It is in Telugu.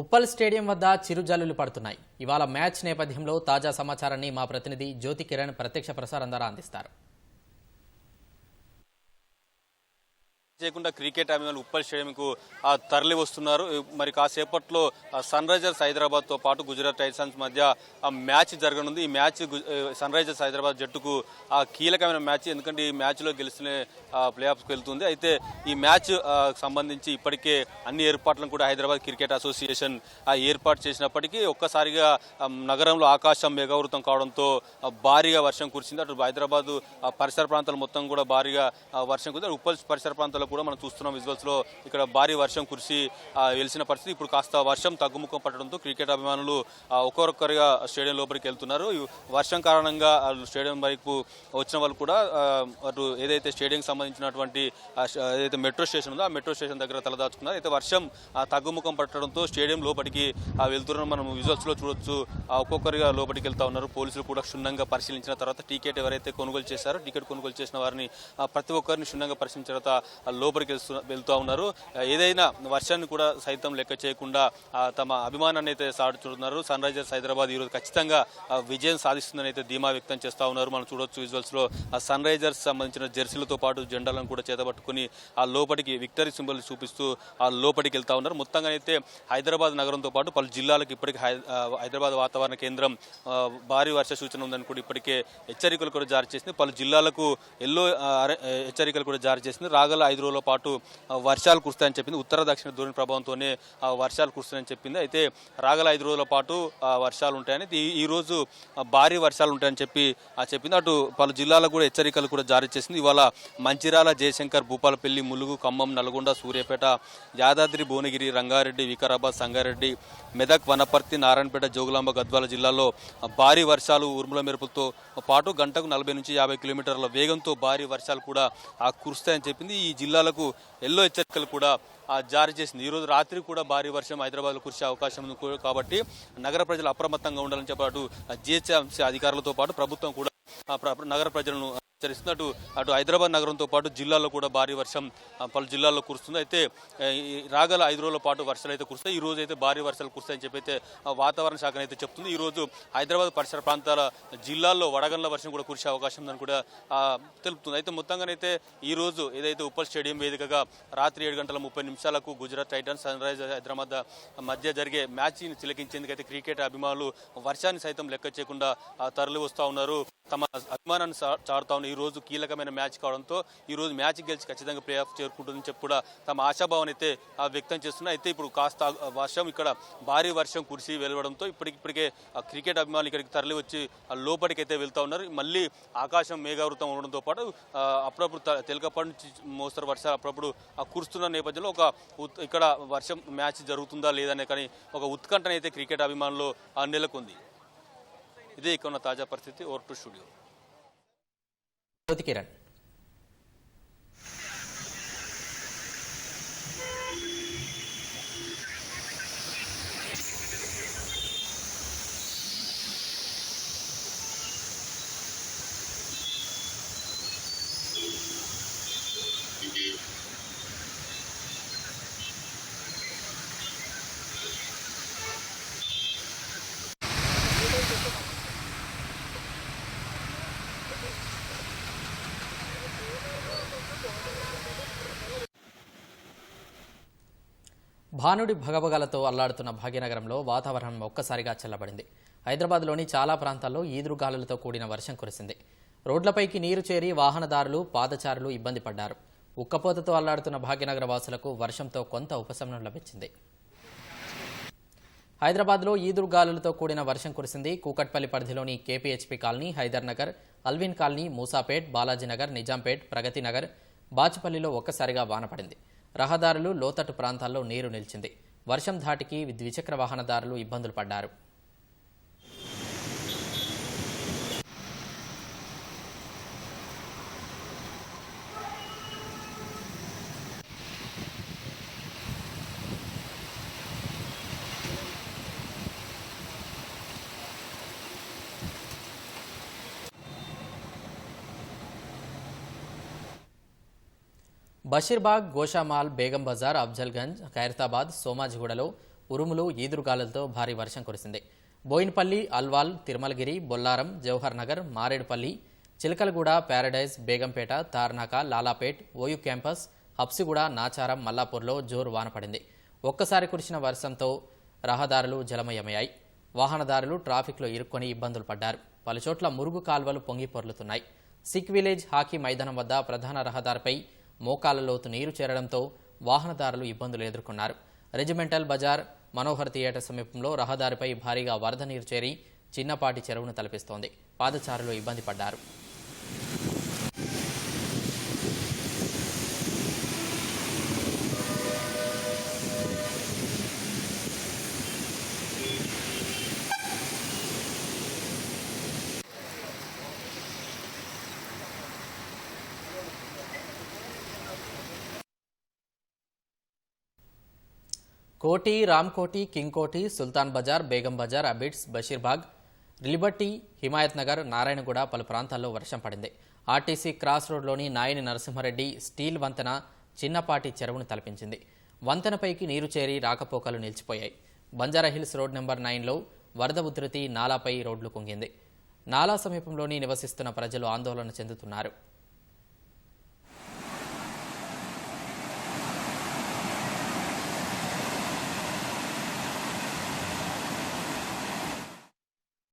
ఉప్పల్ స్టేడియం వద్ద చిరుజల్లులు పడుతున్నాయి. ఇవాళ మ్యాచ్ నేపథ్యంలో తాజా సమాచారాన్ని మా ప్రతినిధి జ్యోతి కిరణ్ ప్రత్యక్ష ప్రసారం ద్వారా అందిస్తారు. చేయకుండా క్రికెట్ అభిమానులు ఉప్పల్ స్టేడియంకు తరలి వస్తున్నారు మరి కాసేపట్లో సన్ రైజర్స్ హైదరాబాద్తో పాటు గుజరాత్ టైటన్స్ మధ్య మ్యాచ్ జరగనుంది. ఈ మ్యాచ్ సన్ రైజర్స్ హైదరాబాద్ జట్టుకు ఆ కీలకమైన మ్యాచ్. ఎందుకంటే ఈ మ్యాచ్లో గెలిచిన ప్లే ఆఫ్స్కి వెళ్తుంది. అయితే ఈ మ్యాచ్ సంబంధించి ఇప్పటికే అన్ని ఏర్పాట్లను కూడా హైదరాబాద్ క్రికెట్ అసోసియేషన్ ఆ, ఏర్పాటు చేసినప్పటికీ ఒక్కసారిగా నగరంలో ఆకాశం మేఘావృతం కావడంతో భారీగా వర్షం కురిసింది. అటు హైదరాబాద్ పరిసర ప్రాంతాలు మొత్తం కూడా భారీగా వర్షం కురిసింది. ఉప్పల్ పరిసర ప్రాంతాల్లో కూడా మనం చూస్తున్నాం విజువల్స్లో. ఇక్కడ భారీ వర్షం కురిసి వెలిసిన పరిస్థితి. ఇప్పుడు కాస్త వర్షం తగ్గుముఖం పట్టడంతో క్రికెట్ అభిమానులు ఒక్కొక్కరిగా స్టేడియం లోపలికి వెళ్తున్నారు. వర్షం కారణంగా స్టేడియం వైపు వచ్చిన వాళ్ళు కూడా అటు ఏదైతే స్టేడియం సంబంధించినటువంటి ఏదైతే మెట్రో స్టేషన్ ఉందో ఆ మెట్రో స్టేషన్ దగ్గర తలదాచుకున్నారు అయితే వర్షం ఆ, తగ్గుముఖం పట్టడంతో స్టేడియం లోపలికి ఆ, మనం విజువల్స్లో చూడొచ్చు. ఒక్కొక్కరిగా లోపలికి వెళ్తా ఉన్నారు. పోలీసులు కూడా క్షుణ్ణంగా పరిశీలించిన తర్వాత టికెట్ ఎవరైతే కొనుగోలు చేశారో టికెట్ కొనుగోలు చేసిన వారిని ప్రతి ఒక్కరిని క్షుణ్ణంగా పరిశీలించిన తర్వాత లోపలికి వెళ్తూ ఉన్నారు. ఏదైనా వర్షాన్ని కూడా సైతం లెక్క చేయకుండా తమ అభిమానాన్ని అయితే సాడుతున్నారు సన్ రైజర్స్ హైదరాబాద్ ఈరోజు ఖచ్చితంగా విజయం సాధిస్తుందని అయితే ధీమా వ్యక్తం చేస్తూ ఉన్నారు. మనం చూడొచ్చు విజువల్స్లో ఆ సన్ రైజర్స్ సంబంధించిన జెర్సీలతో పాటు జెండాలను కూడా చేతబట్టుకుని ఆ లోపలికి విక్టరీ సింబల్ చూపిస్తూ ఆ లోపలికి వెళ్తా ఉన్నారు. మొత్తంగా అయితే హైదరాబాద్ నగరంతో పాటు పలు జిల్లాలకు ఇప్పటికే హైదరాబాద్ వాతావరణ కేంద్రం భారీ వర్ష సూచన ఉందని కూడా ఇప్పటికే హెచ్చరికలు కూడా జారీ చేసింది. పలు జిల్లాలకు ఎల్లో హెచ్చరికలు కూడా జారీ చేసింది. రాగల ఐదు రోజుల పాటు వర్షాలు కురుస్తాయని చెప్పింది. ఉత్తర దక్షిణ ధోరణి ప్రభావంతోనే ఆ, వర్షాలు కురుస్తాయని చెప్పింది. అయితే రాగల ఐదు రోజుల పాటు ఆ, వర్షాలు ఉంటాయని ఈ- రోజు భారీ వర్షాలు ఉంటాయని చెప్పి చెప్పింది. అటు పలు జిల్లాలకు కూడా హెచ్చరికలు కూడా జారీ చేసింది. ఇవాళ మంచిరాల జయశంకర్ భూపాలపల్లి ములుగు ఖమ్మం నల్గొండ సూర్యాపేట యాదాద్రి భువనగిరి రంగారెడ్డి వికారాబాద్ సంగారెడ్డి మెదక్ వనపర్తి నారాయణపేట జోగులాంబ గద్వాల జిల్లాలో భారీ వర్షాలు ఉరుముల మెరుపులతో పాటు గంటకు నలభై నుంచి యాభై కిలోమీటర్ల వేగంతో భారీ వర్షాలు కూడా ఆ, కురుస్తాయని చెప్పింది. ఈ జిల్లా జిల్లాలకు ఎల్లో హెచ్చరికలు కూడా జారీ చేసింది. ఈరోజు రోజు రాత్రి కూడా భారీ వర్షం హైదరాబాద్లో కురిసే అవకాశం ఉంది కాబట్టి నగర ప్రజలు అప్రమత్తంగా ఉండాలని చెప్పాటు జిహెచ్ఎంసీ అధికారులతో పాటు ప్రభుత్వం కూడా నగర ప్రజలను హెచ్చరిస్తుంది అటు అటు హైదరాబాద్ నగరంతో పాటు జిల్లాలో కూడా భారీ వర్షం పలు జిల్లాల్లో కురుస్తుంది. అయితే ఈ రాగల ఐదు రోజుల పాటు వర్షాలు అయితే కురుస్తాయి. ఈ రోజు అయితే భారీ వర్షాలు కురుస్తాయని చెప్పి అయితే వాతావరణ శాఖ అయితే చెప్తుంది. ఈ రోజు హైదరాబాద్ పరిసర ప్రాంతాల జిల్లాల్లో వడగండ్ల వర్షం కూడా కురిసే అవకాశం ఉందని కూడా తెలుపుతుంది. అయితే మొత్తంగానైతే ఈ రోజు ఏదైతే ఉప్పల్ స్టేడియం వేదికగా రాత్రి ఏడు గంటల ముప్పై నిమిషాలకు Gujarat Titans sun Risers Hyderabad మధ్య జరిగే మ్యాచ్ని చిలకించేందుకు అయితే క్రికెట్ అభిమానులు వర్షాన్ని సైతం లెక్క చేయకుండా తరలి వస్తూ ఉన్నారు. తమ అభిమానాన్ని చా- ఉన్నారు. ఈ రోజు కీలకమైన మ్యాచ్ కావడంతో ఈ రోజు మ్యాచ్ గెలిచి ఖచ్చితంగా ప్లే ఆఫ్ చేరుకుంటుందని చెప్పి కూడా తమ ఆశాభావం అయితే వ్యక్తం చేస్తున్నారు అయితే ఇప్పుడు కాస్త వర్షం ఇక్కడ భారీ వర్షం కురిసి వెలువడంతో ఇప్పటికిప్పటికే ఆ, క్రికెట్ అభిమానులు ఇక్కడికి తరలి వచ్చి ఆ, లోపలికి అయితే వెళ్తా ఉన్నారు. మళ్ళీ ఆకాశం మేఘావృతం ఉండడంతో పాటు అప్పుడప్పుడు త- నుంచి మోస్తరు వర్షాలు అప్పుడప్పుడు ఆ, కురుస్తున్న నేపథ్యంలో ఒక ఉత్- ఇక్కడ వర్షం మ్యాచ్ జరుగుతుందా లేదనే కానీ ఒక ఉత్కంఠన అయితే క్రికెట్ అభిమానులు ఆ, నెలకొంది. ఇదే ఇక్కడ ఉన్న తాజా పరిస్థితి ఓవర్ టు స్టూడియో. జ్యోతి భానుడి భగభగలతో అల్లాడుతున్న భాగ్యనగరంలో వాతావరణం ఒక్కసారిగా చల్లబడింది. హైదరాబాద్లోని చాలా ప్రాంతాల్లో ఈదురుగాలులతో కూడిన వర్షం కురిసింది. రోడ్లపైకి నీరు చేరి వాహనదారులు పాదచారులు ఇబ్బంది పడ్డారు. ఉక్కపోతతో అల్లాడుతున్న భాగ్యనగర వాసులకు వర్షంతో కొంత ఉపశమనం లభించింది. హైదరాబాద్లో ఈదురుగాలులతో కూడిన వర్షం కురిసింది. కూకట్పల్లి పరిధిలోని KPHP colony Hyder Nagar Alwin colony Moosapet Balajinagar Nizampet Pragathinagar బాచుపల్లిలో ఒక్కసారిగా వానపడింది పడింది. రహదారులు లోతట్టు ప్రాంతాల్లో నీరు నిలిచింది. వర్షం ధాటికి ద్విచక్ర వాహనదారులు ఇబ్బందులు పడ్డారు. బషీర్బాగ్ గోషామాల్ బేగం బజార్ అఫ్జల్గంజ్ ఖైరతాబాద్ సోమాజిగూడలో ఉరుములు ఈదురుగాలులతో భారీ వర్షం కురిసింది. Bowenpally Alwal Tirumalagiri Bollaram Jawahar Nagar Marredpally Chilakalguda Paradise Begumpet Tarnaka Lalapet OU campus Habsiguda Nacharam మల్లాపూర్లో జోరు వానపడింది ఒక్కసారి కురిసిన వర్షంతో రహదారులు జలమయమయ్యాయి. వాహనదారులు ట్రాఫిక్లో ఇరుక్కొని ఇబ్బందులు పడ్డారు. పలుచోట్ల మురుగు కాల్వలు పొంగి పొర్లుతున్నాయి. సిక్ విలేజ్ హాకీ మైదానం వద్ద ప్రధాన రహదారిపై మోకాల లోతు నీరు చేరడంతో వాహనదారులు ఇబ్బందులు ఎదుర్కొన్నారు. రెజిమెంటల్ బజార్ మనోహర్ థియేటర్ సమీపంలో రహదారిపై భారీగా వరద నీరు చేరి చిన్నపాటి చెరువును తలపిస్తోంది. పాదచారులు ఇబ్బంది పడ్డారు. కోటి రామ్కోటి కింగ్ కోటి సుల్తాన్ బజార్ బేగం బజార్ అబిడ్స్ బషీర్బాగ్ లిబర్టీ హిమాయత్ నగర్ నారాయణగూడ పలు ప్రాంతాల్లో వర్షం పడింది. ఆర్టీసీ క్రాస్ రోడ్లోని నాయని నరసింహారెడ్డి స్టీల్ వంతెన చిన్నపాటి చెరువును తలపించింది. వంతెనపైకి నీరు చేరి రాకపోకలు నిలిచిపోయాయి. బంజారాహిల్స్ రోడ్ నెంబర్ నైన్లో వరద ఉధృతి నాలాపై రోడ్లు కుంగింది. నాలా సమీపంలోని నివసిస్తున్న ప్రజలు ఆందోళన చెందుతున్నారు.